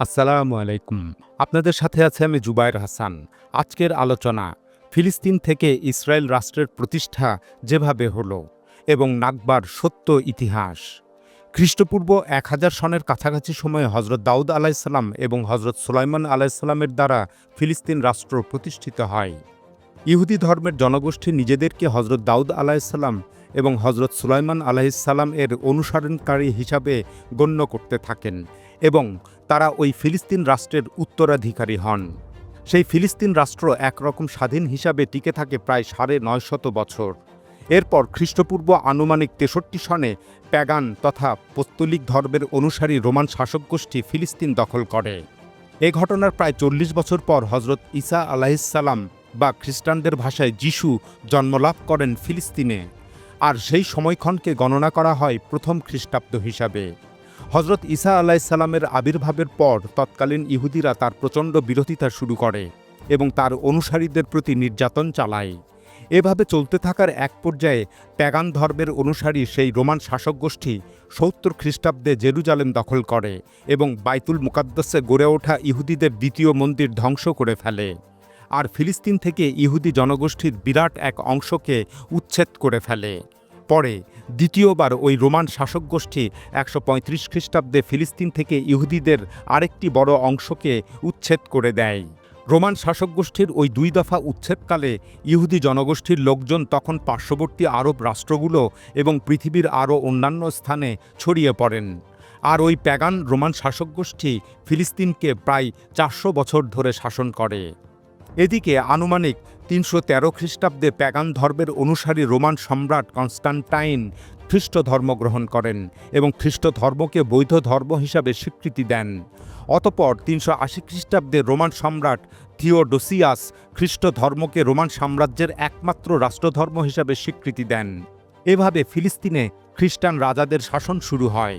আসসালামু আলাইকুম। আপনাদের সাথে আছে আমি জুবায়ের হাসান। আজকের আলোচনা, ফিলিস্তিন থেকে ইসরায়েল রাষ্ট্রের প্রতিষ্ঠা যেভাবে হলো এবং নাকবার সত্য ইতিহাস। খ্রিস্টপূর্ব এক হাজার সনের কাছাকাছি সময়ে হজরত দাউদ আলাইসাল্লাম এবং হজরত সুলাইমান আলাইসাল্লামের দ্বারা ফিলিস্তিন রাষ্ট্র প্রতিষ্ঠিত হয়। ইহুদি ধর্মের জনগোষ্ঠী নিজেদেরকে হজরত দাউদ আলাইসাল্লাম এবং হজরত সুলাইমান আলাইসাল্লাম এর অনুসরণকারী হিসাবে গণ্য করতে থাকেন এবং তারা ওই ফিলিস্তিন রাষ্ট্রের উত্তরাধিকারী হন। সেই ফিলিস্তিন রাষ্ট্র একরকম স্বাধীন হিসাবে টিকে থাকে প্রায় সাড়ে নয়শত বছর। এরপর খ্রিস্টপূর্ব আনুমানিক তেষট্টি সনে প্যাগান তথা পস্তলিক ধর্মের অনুসারী রোমান শাসক গোষ্ঠী ফিলিস্তিন দখল করে। এ ঘটনার প্রায় চল্লিশ বছর পর হজরত ঈসা আলাহিসাল্লাম বা খ্রিস্টানদের ভাষায় যিশু জন্মলাভ করেন ফিলিস্তিনে। আর সেই সময়ক্ষণকে গণনা করা হয় প্রথম খ্রিস্টাব্দ হিসাবে। হজরত ঈসা আলাইসাল্লামের আবির্ভাবের পর তৎকালীন ইহুদিরা তার প্রচণ্ড বিরোধিতা শুরু করে এবং তার অনুসারীদের প্রতি নির্যাতন চালায়। এভাবে চলতে থাকার এক পর্যায়ে প্যাগান ধর্মের অনুসারী সেই রোমান শাসক গোষ্ঠী সত্তর খ্রিস্টাব্দে জেরুজালেম দখল করে এবং বাইতুল মুকাদ্দাসে গড়ে ওঠা ইহুদিদের দ্বিতীয় মন্দির ধ্বংস করে ফেলে। আর ফিলিস্তিন থেকে ইহুদি জনগোষ্ঠীর বিরাট এক অংশকে উচ্ছেদ করে ফেলে। পরে দ্বিতীয়বার ওই রোমান শাসক গোষ্ঠী একশো পঁয়ত্রিশ খ্রিস্টাব্দে ফিলিস্তিন থেকে ইহুদিদের আরেকটি বড় অংশকে উচ্ছেদ করে দেয়। রোমান শাসক গোষ্ঠীর ওই দুই দফা উচ্ছেদকালে ইহুদি জনগোষ্ঠীর লোকজন তখন পার্শ্ববর্তী আরব রাষ্ট্রগুলো এবং পৃথিবীর আরও অন্যান্য স্থানে ছড়িয়ে পড়েন। আর ওই প্যাগান রোমান শাসক গোষ্ঠী ফিলিস্তিনকে প্রায় চারশো বছর ধরে শাসন করে। এদিকে আনুমানিক তিনশো তেরো খ্রিস্টাব্দে প্যাগান ধর্মের অনুসারী রোমান সম্রাট কনস্টান্টাইন খ্রিস্ট ধর্ম গ্রহণ করেন এবং খ্রিস্ট ধর্মকে বৈধ ধর্ম হিসাবে স্বীকৃতি দেন। অতপর তিনশো আশি খ্রিস্টাব্দে রোমান সম্রাট থিওডোসিয়াস খ্রিস্ট ধর্মকে রোমান সাম্রাজ্যের একমাত্র রাষ্ট্রধর্ম হিসাবে স্বীকৃতি দেন। এভাবে ফিলিস্তিনে খ্রিস্টান রাজাদের শাসন শুরু হয়।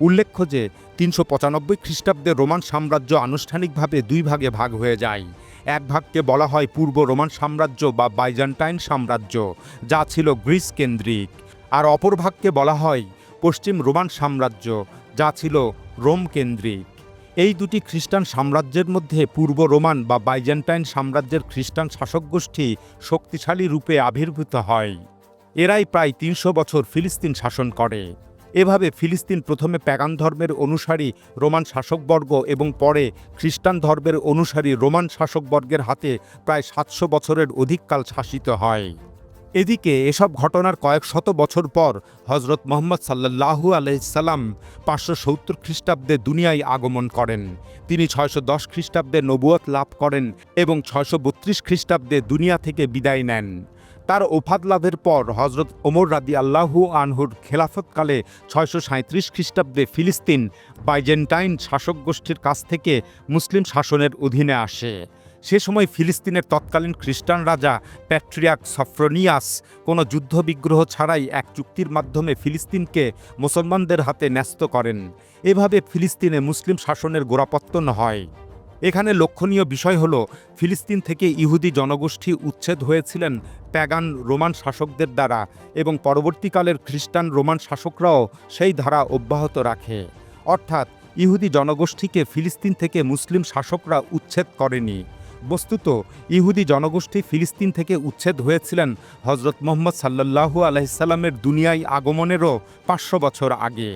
উল্লেখ্য যে, তিনশো পঁচানব্বই খ্রিস্টাব্দে রোমান সাম্রাজ্য আনুষ্ঠানিকভাবে দুই ভাগে ভাগ হয়ে যায়। এক ভাগকে বলা হয় পূর্ব রোমান সাম্রাজ্য বা বাইজান্টাইন সাম্রাজ্য, যা ছিল গ্রিস কেন্দ্রিক। আর অপর ভাগকে বলা হয় পশ্চিম রোমান সাম্রাজ্য, যা ছিল রোম কেন্দ্রিক। এই দুটি খ্রিস্টান সাম্রাজ্যের মধ্যে পূর্ব রোমান বা বাইজেন্টাইন সাম্রাজ্যের খ্রিস্টান শাসক গোষ্ঠী শক্তিশালী রূপে আবির্ভূত হয়। এরাই প্রায় তিনশো বছর ফিলিস্তিন শাসন করে। এভাবে ফিলিস্তিন প্রথমে প্যাগান ধর্মের অনুসারী রোমান শাসকবর্গ এবং পরে খ্রিস্টান ধর্মের অনুসারী রোমান শাসকবর্গের হাতে প্রায় সাতশো বছরের অধিককাল শাসিত হয়। এদিকে এসব ঘটনার কয়েক শত বছর পর হজরত মোহাম্মদ সাল্লাহু আলহিসাল্লাম পাঁচশো সত্তর খ্রিস্টাব্দে দুনিয়ায় আগমন করেন। তিনি ছয়শো দশ খ্রিস্টাব্দে নবুয়ত লাভ করেন এবং ছয়শো বত্রিশ খ্রিস্টাব্দে দুনিয়া থেকে বিদায় নেন। তার ওফাদ লাভের পর হজরত ওমর রাদি আল্লাহু আনহুর খেলাফতকালে ছয়শো সাঁত্রিশ খ্রিস্টাব্দে ফিলিস্তিন বাইজেন্টাইন শাসক গোষ্ঠীর কাছ থেকে মুসলিম শাসনের অধীনে আসে। সে সময় ফিলিস্তিনের তৎকালীন খ্রিস্টান রাজা প্যাট্রিয়াক সফ্রনিয়াস কোনো যুদ্ধবিগ্রহ ছাড়াই এক চুক্তির মাধ্যমে ফিলিস্তিনকে মুসলমানদের হাতে ন্যস্ত করেন। এভাবে ফিলিস্তিনে মুসলিম শাসনের গোড়াপত্তন হয়। এখানে লক্ষণীয় বিষয় হল, ফিলিস্তিন থেকে ইহুদি জনগোষ্ঠী উচ্ছেদ হয়েছিলেন প্যাগান রোমান শাসকদের দ্বারা এবং পরবর্তীকালের খ্রিস্টান রোমান শাসকরাও সেই ধারা অব্যাহত রাখে। অর্থাৎ, ইহুদি জনগোষ্ঠীকে ফিলিস্তিন থেকে মুসলিম শাসকরা উচ্ছেদ করেনি। বস্তুত, ইহুদি জনগোষ্ঠী ফিলিস্তিন থেকে উচ্ছেদ হয়েছিলেন হজরত মোহাম্মদ সাল্লাহু আলহিসাল্লামের দুনিয়ায় আগমনেরও পাঁচশো বছর আগে।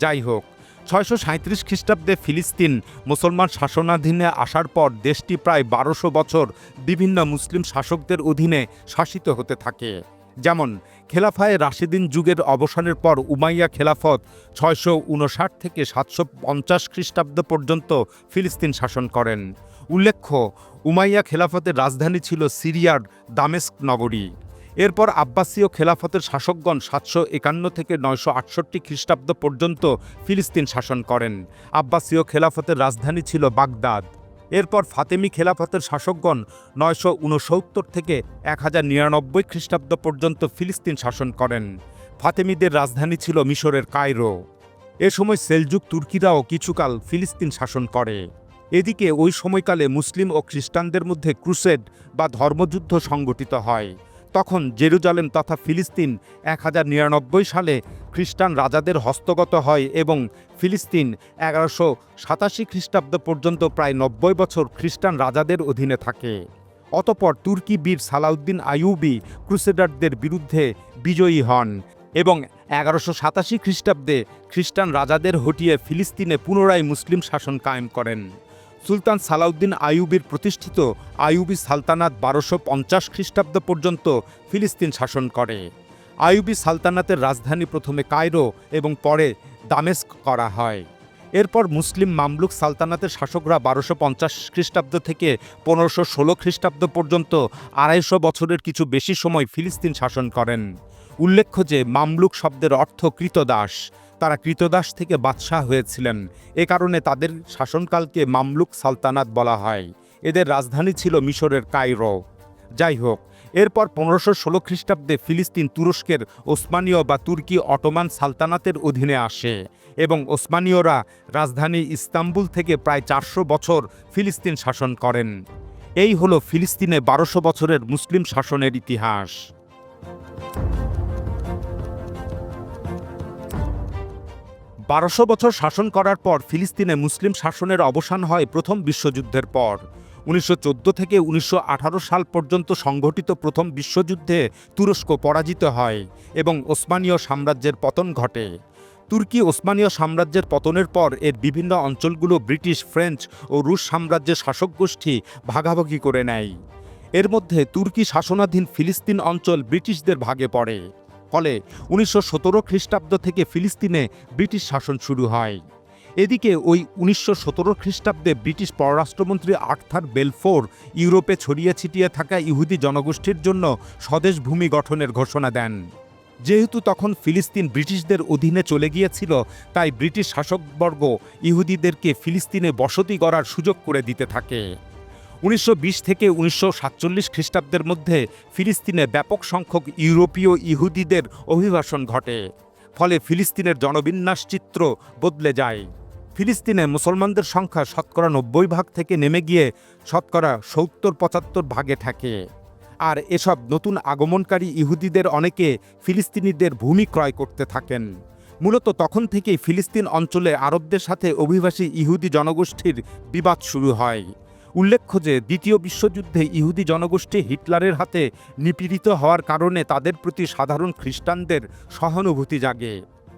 যাই হোক ছয়শো সাঁত্রিশ খ্রিস্টাব্দে ফিলিস্তিন মুসলমান শাসনাধীনে আসার পর দেশটি প্রায় বারোশো বছর বিভিন্ন মুসলিম শাসকদের অধীনে শাসিত হতে থাকে। যেমন, খেলাফায় রাশিদিন যুগের অবসানের পর উমাইয়া খেলাফত ছয়শো উনষাট থেকে সাতশো পঞ্চাশ খ্রিস্টাব্দ পর্যন্ত ফিলিস্তিন শাসন করেন। উল্লেখ্য, উমাইয়া খেলাফতের রাজধানী ছিল সিরিয়ার দামেস্ক নগরী। এরপর আব্বাসীয় খেলাফতের শাসকগণ সাতশো একান্ন থেকে নয়শো আটষট্টি খ্রিস্টাব্দ পর্যন্ত ফিলিস্তিন শাসন করেন। আব্বাসীয় খেলাফতের রাজধানী ছিল বাগদাদ। এরপর ফাতেমি খেলাফতের শাসকগণ নয়শো উনসত্তর থেকে এক হাজার নিরানব্বই খ্রিস্টাব্দ পর্যন্ত ফিলিস্তিন শাসন করেন। ফাতেমিদের রাজধানী ছিল মিশরের কায়রো। এ সময় সেলজুক তুর্কিরাও কিছুকাল ফিলিস্তিন শাসন করে। এদিকে ওই সময়কালে মুসলিম ও খ্রিস্টানদের মধ্যে ক্রুসেড বা ধর্মযুদ্ধ সংগঠিত হয়। তখন জেরুজালেম তথা ফিলিস্তিন এক হাজার নিরানব্বই সালে খ্রিস্টান রাজাদের হস্তগত হয় এবং ফিলিস্তিন এগারোশো সাতাশি খ্রিস্টাব্দ পর্যন্ত প্রায় নব্বই বছর খ্রিস্টান রাজাদের অধীনে থাকে। অতপর তুর্কি বীর সালাউদ্দিন আইয়ুবি ক্রুসেডারদের বিরুদ্ধে বিজয়ী হন এবং এগারোশো সাতাশি খ্রিস্টাব্দে খ্রিস্টান রাজাদের হটিয়ে ফিলিস্তিনে পুনরায় মুসলিম শাসন কায়েম করেন। সুলতান সালাউদ্দিন আইয়ুবির প্রতিষ্ঠিত আইয়ুবি সালতানাত বারোশো পঞ্চাশ খ্রিস্টাব্দ পর্যন্ত ফিলিস্তিন শাসন করে। আইয়ুবি সালতানাতের রাজধানী প্রথমে কায়রো এবং পরে দামেস্ক করা হয়। এরপর মুসলিম মামলুক সালতানাতের শাসকরা বারোশো পঞ্চাশ খ্রিস্টাব্দ থেকে পনেরোশো ষোলো খ্রিস্টাব্দ পর্যন্ত আড়াইশো বছরের কিছু বেশি সময় ফিলিস্তিন শাসন করেন। উল্লেখ্য যে, মামলুক শব্দের অর্থ কৃতদাস। তারা কৃতদাস থেকে বাদশাহ হয়েছিলেন। এ কারণে তাদের শাসনকালকে মামলুক সালতানাত বলা হয়। এদের রাজধানী ছিল মিশরের কায়রো। যাই হোক, এরপর পনেরোশো ষোলো খ্রিস্টাব্দে ফিলিস্তিন তুরস্কের ওসমানীয় বা তুর্কি অটোমান সালতানাতের অধীনে আসে এবং ওসমানীয়রা রাজধানী ইস্তাম্বুল থেকে প্রায় চারশো বছর ফিলিস্তিন শাসন করেন। এই হলো ফিলিস্তিনে বারোশো বছরের মুসলিম শাসনের ইতিহাস। বারোশো বছর শাসন করার পর ফিলিস্তিনে মুসলিম শাসনের অবসান হয় প্রথম বিশ্বযুদ্ধের পর। উনিশশো চোদ্দ থেকে উনিশশো আঠারো সাল পর্যন্ত সংঘটিত প্রথম বিশ্বযুদ্ধে তুরস্ক পরাজিত হয় এবং ওসমানীয় সাম্রাজ্যের পতন ঘটে। তুর্কি ওসমানীয় সাম্রাজ্যের পতনের পর এর বিভিন্ন অঞ্চলগুলো ব্রিটিশ, ফ্রেঞ্চ ও রুশ সাম্রাজ্যের শাসক গোষ্ঠী ভাগাভাগি করে নেয়। এর মধ্যে তুর্কি শাসনাধীন ফিলিস্তিন অঞ্চল ব্রিটিশদের ভাগে পড়ে। ফলে উনিশশো সতেরো খ্রিস্টাব্দ থেকে ফিলিস্তিনে ব্রিটিশ শাসন শুরু হয়। এদিকে ওই উনিশশো সতেরো খ্রিস্টাব্দে ব্রিটিশ পররাষ্ট্রমন্ত্রী আর্থার বেলফোর ইউরোপে ছড়িয়ে ছিটিয়ে থাকা ইহুদি জনগোষ্ঠীর জন্য স্বদেশ ভূমি গঠনের ঘোষণা দেন। যেহেতু তখন ফিলিস্তিন ব্রিটিশদের অধীনে চলে গিয়েছিল, তাই ব্রিটিশ শাসকবর্গ ইহুদিদেরকে ফিলিস্তিনে বসতি গড়ার সুযোগ করে দিতে থাকে। উনিশশো বিশ থেকে উনিশশো সাতচল্লিশ খ্রিস্টাব্দের মধ্যে ফিলিস্তিনে ব্যাপক সংখ্যক ইউরোপীয় ইহুদিদের অভিবাসন ঘটে। ফলে ফিলিস্তিনের জনবিন্যাস চিত্র বদলে যায়। ফিলিস্তিনে মুসলমানদের সংখ্যা শতকরা নব্বই ভাগ থেকে নেমে গিয়ে শতকরা সত্তর পঁচাত্তর ভাগে থাকে। আর এসব নতুন আগমনকারী ইহুদিদের অনেকে ফিলিস্তিনিদের ভূমি ক্রয় করতে থাকেন। মূলত তখন থেকেই ফিলিস্তিন অঞ্চলে আরবদের সাথে অভিবাসী ইহুদি জনগোষ্ঠীর বিবাদ শুরু হয়। উল্লেখ্য যে দ্বিতীয় বিশ্বযুদ্ধে ইহুদি জনগোষ্ঠী হিটলারের হাতে নিপীড়িত হওয়ার কারণে তাদের প্রতি সাধারণ খ্রিস্টানদের সহানুভূতি জাগে।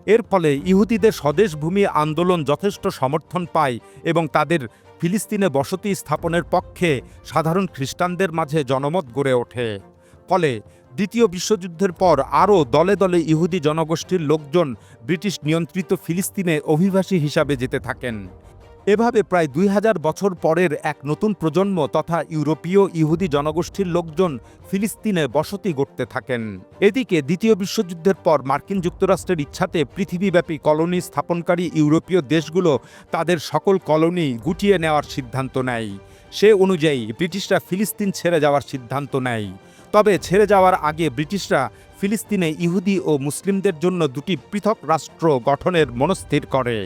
এর ফলে ইহুদিদের স্বদেশভূমি আন্দোলন যথেষ্ট সমর্থন পায় এবং তাদের ফিলিস্তিনে বসতি স্থাপনের পক্ষে সাধারণ খ্রিস্টানদের মাঝে জনমত গড়ে ওঠে। ফলে দ্বিতীয় বিশ্বযুদ্ধের পর আরও দলে দলে ইহুদি জনগোষ্ঠীর লোকজন ব্রিটিশ নিয়ন্ত্রিত ফিলিস্তিনে অভিবাসী হিসাবে যেতে থাকেন। এভাবে প্রায় দুই হাজার বছর পরের এক নতুন প্রজন্ম তথা ইউরোপীয় ইহুদি জনগোষ্ঠীর লোকজন ফিলিস্তিনে বসতি গড়তে থাকেন। এদিকে দ্বিতীয় বিশ্বযুদ্ধের পর মার্কিন যুক্তরাষ্ট্রের ইচ্ছাতে পৃথিবীব্যাপী কলোনি স্থাপনকারী ইউরোপীয় দেশগুলো তাদের সকল কলোনি গুটিয়ে নেওয়ার সিদ্ধান্ত নেয়। সে অনুযায়ী ব্রিটিশরা ফিলিস্তিন ছেড়ে যাওয়ার সিদ্ধান্ত নেয়। তবে ছেড়ে যাওয়ার আগে ব্রিটিশরা ফিলিস্তিনে ইহুদি ও মুসলিমদের জন্য দুটি পৃথক রাষ্ট্র গঠনের মনস্থির করে।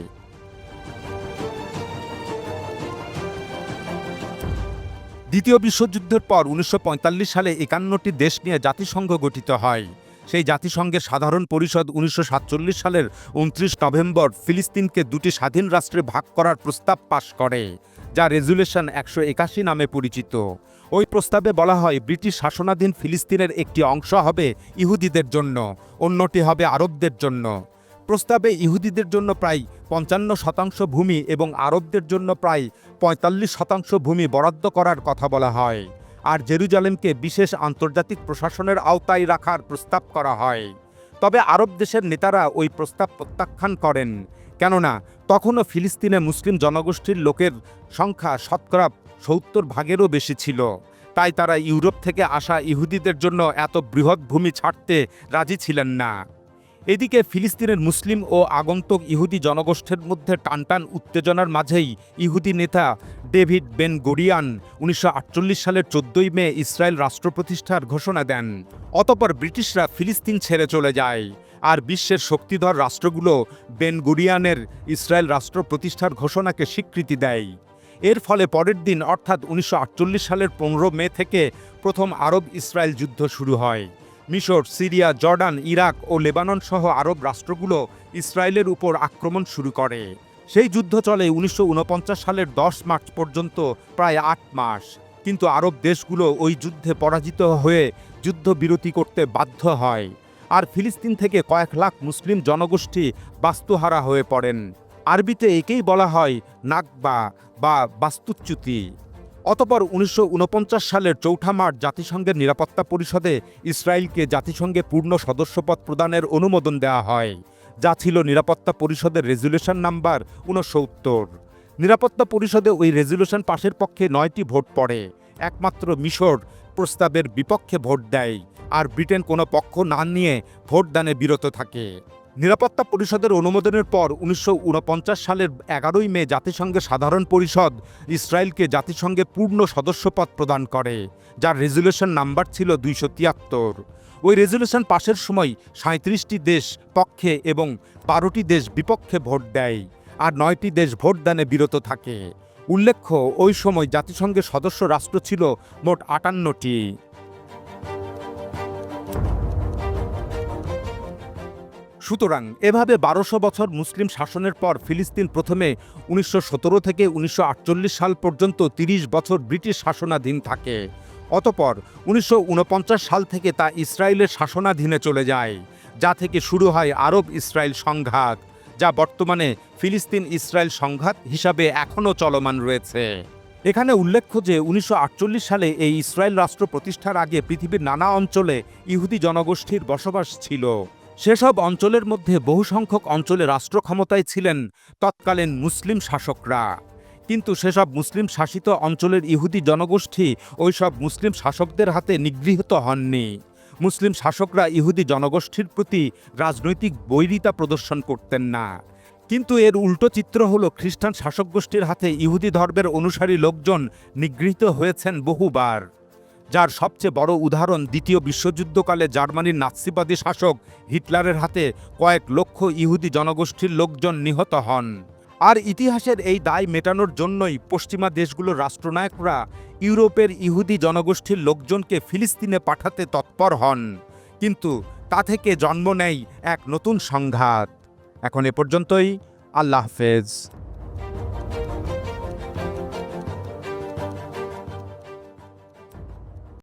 দ্বিতীয় বিশ্বযুদ্ধের পর উনিশশো পঁয়তাল্লিশ সালে একান্নটি দেশ নিয়ে জাতিসংঘ গঠিত হয়। সেই জাতিসংঘের সাধারণ পরিষদ উনিশশো সাতচল্লিশ সালের উনত্রিশ নভেম্বর ফিলিস্তিনকে দুটি স্বাধীন রাষ্ট্রে ভাগ করার প্রস্তাব পাশ করে, যা রেজুলেশন একশো একাশি নামে পরিচিত। ওই প্রস্তাবে বলা হয়, ব্রিটিশ শাসনাধীন ফিলিস্তিনের একটি অংশ হবে ইহুদিদের জন্য, অন্যটি হবে আরবদের জন্য। প্রস্তাবে ইহুদিদের জন্য প্রায় পঞ্চান্ন শতাংশ ভূমি এবং আরবদের জন্য প্রায় পঁয়তাল্লিশ শতাংশ ভূমি বরাদ্দ করার কথা বলা হয়। আর জেরুজালেমকে বিশেষ আন্তর্জাতিক প্রশাসনের আওতায় রাখার প্রস্তাব করা হয়। তবে আরব দেশের নেতারা ওই প্রস্তাব প্রত্যাখ্যান করেন, কেননা তখনও ফিলিস্তিনে মুসলিম জনগোষ্ঠীর লোকের সংখ্যা শতকরা সত্তর ভাগেরও বেশি ছিল। তাই তারা ইউরোপ থেকে আসা ইহুদিদের জন্য এত বৃহৎ ভূমি ছাড়তে রাজি ছিলেন না। এদিকে ফিলিস্তিনের মুসলিম ও আগন্তুক ইহুদি জনগোষ্ঠীর মধ্যে টানটান উত্তেজনার মাঝেই ইহুদি নেতা ডেভিড বেন গরিয়ান উনিশশো সালের চোদ্দই মে ইসরায়েল রাষ্ট্র প্রতিষ্ঠার ঘোষণা দেন। অতপর ব্রিটিশরা ফিলিস্তিন ছেড়ে চলে যায়। আর বিশ্বের শক্তিধর রাষ্ট্রগুলো বেন গুরিয়ানের ইসরায়েল রাষ্ট্র প্রতিষ্ঠার ঘোষণাকে স্বীকৃতি দেয়। এর ফলে পরের দিন, অর্থাৎ উনিশশো আটচল্লিশ সালের পনেরো মে থেকে প্রথম আরব ইসরায়েল যুদ্ধ শুরু হয়। মিশর, সিরিয়া, জর্ডান, ইরাক ও লেবানন সহ আরব রাষ্ট্রগুলো ইসরায়েলের উপর আক্রমণ শুরু করে। সেই যুদ্ধ চলে উনিশশো উনপঞ্চাশ সালের দশ মার্চ পর্যন্ত, প্রায় আট মাস। কিন্তু আরব দেশগুলো ওই যুদ্ধে পরাজিত হয়ে যুদ্ধবিরতি করতে বাধ্য হয়। আর ফিলিস্তিন থেকে কয়েক লাখ মুসলিম জনগোষ্ঠী বাস্তুহারা হয়ে পড়েন। আরবিতে একেই বলা হয় নাকবা বা বাস্তুচ্যুতি। অতপর উনিশশো ঊনপঞ্চাশ সালের চৌঠা মার্চ জাতিসংঘের নিরাপত্তা পরিষদে ইসরায়েলকে জাতিসংঘে পূর্ণ সদস্যপদ প্রদানের অনুমোদন দেওয়া হয়, যা ছিল নিরাপত্তা পরিষদের রেজুলেশন নাম্বার উনসত্তর। নিরাপত্তা পরিষদে ওই রেজুলেশন পাশের পক্ষে নয়টি ভোট পড়ে, একমাত্র মিশর প্রস্তাবের বিপক্ষে ভোট দেয়, আর ব্রিটেন কোনো পক্ষ না নিয়ে ভোটদানে বিরত থাকে। নিরাপত্তা পরিষদের অনুমোদনের পর উনিশশো উনপঞ্চাশ সালের এগারোই মে জাতিসংঘের সাধারণ পরিষদ ইসরায়েলকে জাতিসংঘে পূর্ণ সদস্যপদ প্রদান করে, যার রেজুলেশন নাম্বার ছিল দুইশো তিয়াত্তর। ওই রেজুলেশন পাশের সময় সাঁত্রিশটি দেশ পক্ষে এবং বারোটি দেশ বিপক্ষে ভোট দেয় আর নয়টি দেশ ভোটদানে বিরত থাকে। উল্লেখ্য, ওই সময় জাতিসংঘের সদস্য রাষ্ট্র ছিল মোট আটান্নটি। সুতরাং এভাবে বারোশো বছর মুসলিম শাসনের পর ফিলিস্তিন প্রথমে উনিশশো সতেরো থেকে উনিশশো আটচল্লিশ সাল পর্যন্ত ৩০ বছর ব্রিটিশ শাসনাধীন থাকে। অতপর উনিশশো ঊনপঞ্চাশ সাল থেকে তা ইসরায়েলের শাসনাধীনে চলে যায়, যা থেকে শুরু হয় আরব ইসরায়েল সংঘাত, যা বর্তমানে ফিলিস্তিন ইসরায়েল সংঘাত হিসাবে এখনও চলমান রয়েছে। এখানে উল্লেখ্য যে উনিশশো আটচল্লিশ সালে এই ইসরায়েল রাষ্ট্র প্রতিষ্ঠার আগে পৃথিবীর নানা অঞ্চলে ইহুদি জনগোষ্ঠীর বসবাস ছিল। সেসব অঞ্চলের মধ্যে বহু সংখ্যক অঞ্চলে রাষ্ট্র ক্ষমতায় ছিলেন তৎকালীন মুসলিম শাসকরা। কিন্তু সেসব মুসলিম শাসিত অঞ্চলের ইহুদি জনগোষ্ঠী ওইসব মুসলিম শাসকদের হাতে নিগৃহীত হননি। মুসলিম শাসকরা ইহুদি জনগোষ্ঠীর প্রতি রাজনৈতিক বৈরিতা প্রদর্শন করতেন না। কিন্তু এর উল্টো চিত্র হল খ্রিস্টান শাসক গোষ্ঠীর হাতে ইহুদি ধর্মের অনুসারী লোকজন নিগৃহীত হয়েছেন বহুবার। যার সবচেয়ে বড় উদাহরণ দ্বিতীয় বিশ্বযুদ্ধকালে জার্মানির নাৎসিবাদী শাসক হিটলারের হাতে কয়েক লক্ষ ইহুদি জনগোষ্ঠীর লোকজন নিহত হন। আর ইতিহাসের এই দায় মেটানোর জন্যই পশ্চিমা দেশগুলোর রাষ্ট্রনায়করা ইউরোপের ইহুদি জনগোষ্ঠীর লোকজনকে ফিলিস্তিনে পাঠাতে তৎপর হন। কিন্তু তা থেকে জন্ম নেয় এক নতুন সংঘাত। এখন এ পর্যন্তই, আল্লাহ হাফেজ।